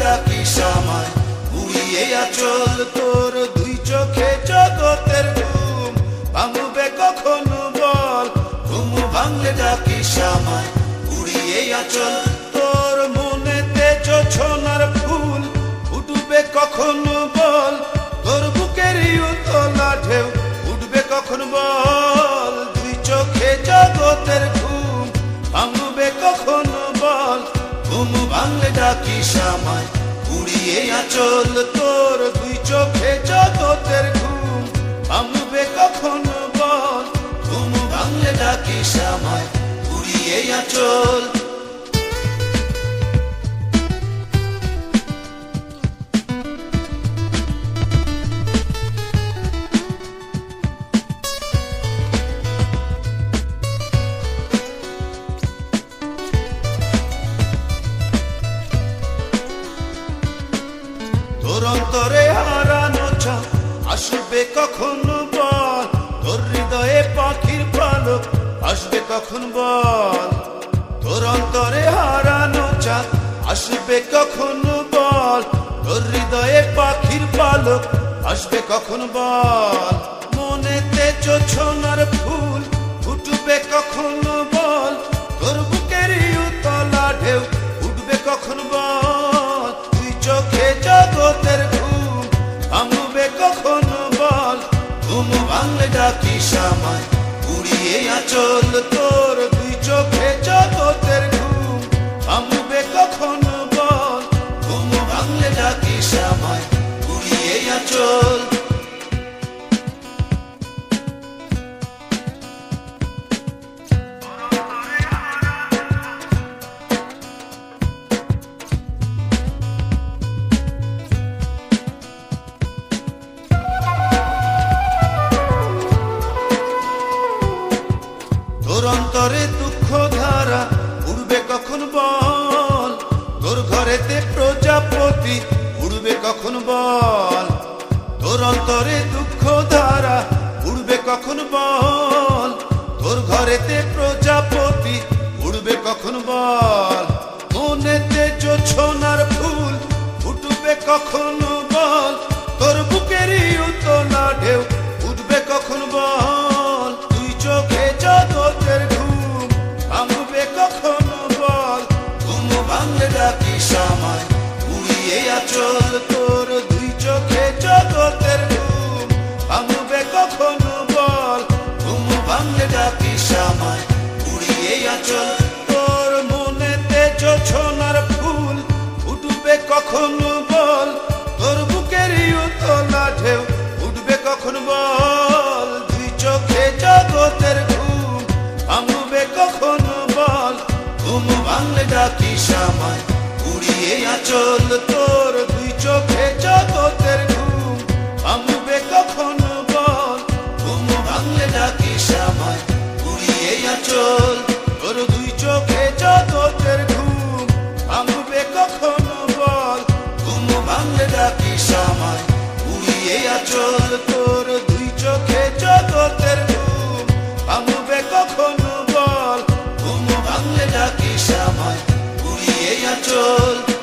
ডাকি সামায় উড়িয়ে আচল তোর দুই চোখে জগতের ঘুম। কখনো বল, ঘুম ভাঙলে ডাকি সামায় উড়িয়ে আচল তোর মনেতে ছোনার ফুল উঠবে কখনো ভাঙলে ডাকি সামায় উড়িয়ে আচল তোর দুই চোখে জগতের ঘুম তোর অন্তরে হারানো চা আসবে কখনো বল? তোর হৃদয়ে পাখির পালক আসবে কখন বল? তোর অন্তরে হারানো চা আসবে কখনো বল? তোর হৃদয়ে পাখির পালক আসবে কখন বল? মনেতে চোছনার ফুল ফুটবে কখনো বল? তোর বুকের উতলা ঢেউ উঠবে কখন বল? ঘুম ভাঙলে ডাকি সামায়। উড়িয়ে আচল তোর তোর অন্তরে দুঃখ ধারা, উড়বে কখন বল? তোর ঘরেতে প্রজাপতি, উড়বে কখন বল? তোর অন্তরে দুঃখ ধারা, উড়বে কখন বল? তোর ঘরেতে প্রজাপতি, উড়বে কখন বল? মনেতে জোছনার ফুল, ফুটবে কখন ডাকি সামায় উড়িয়ে আচল তোর দুই চোখে জগতের ঘুম। ভাঙবে কখন বল, ঘুম ভাঙলে ডাকি সময় উড়িয়ে আচল তোর মনেতে জোছনার ফুল উঠবে কখন ঘুম ভাঙলে ডাকি সামায়। উড়িয়ে আচল তোর দুই চোখে জগতের ঘুম। ভাঙবে কখন বল ঘুম ভাঙলে ডাকি সামায়। উড়িয়ে আচল তোর দুই চোখে জগতের বল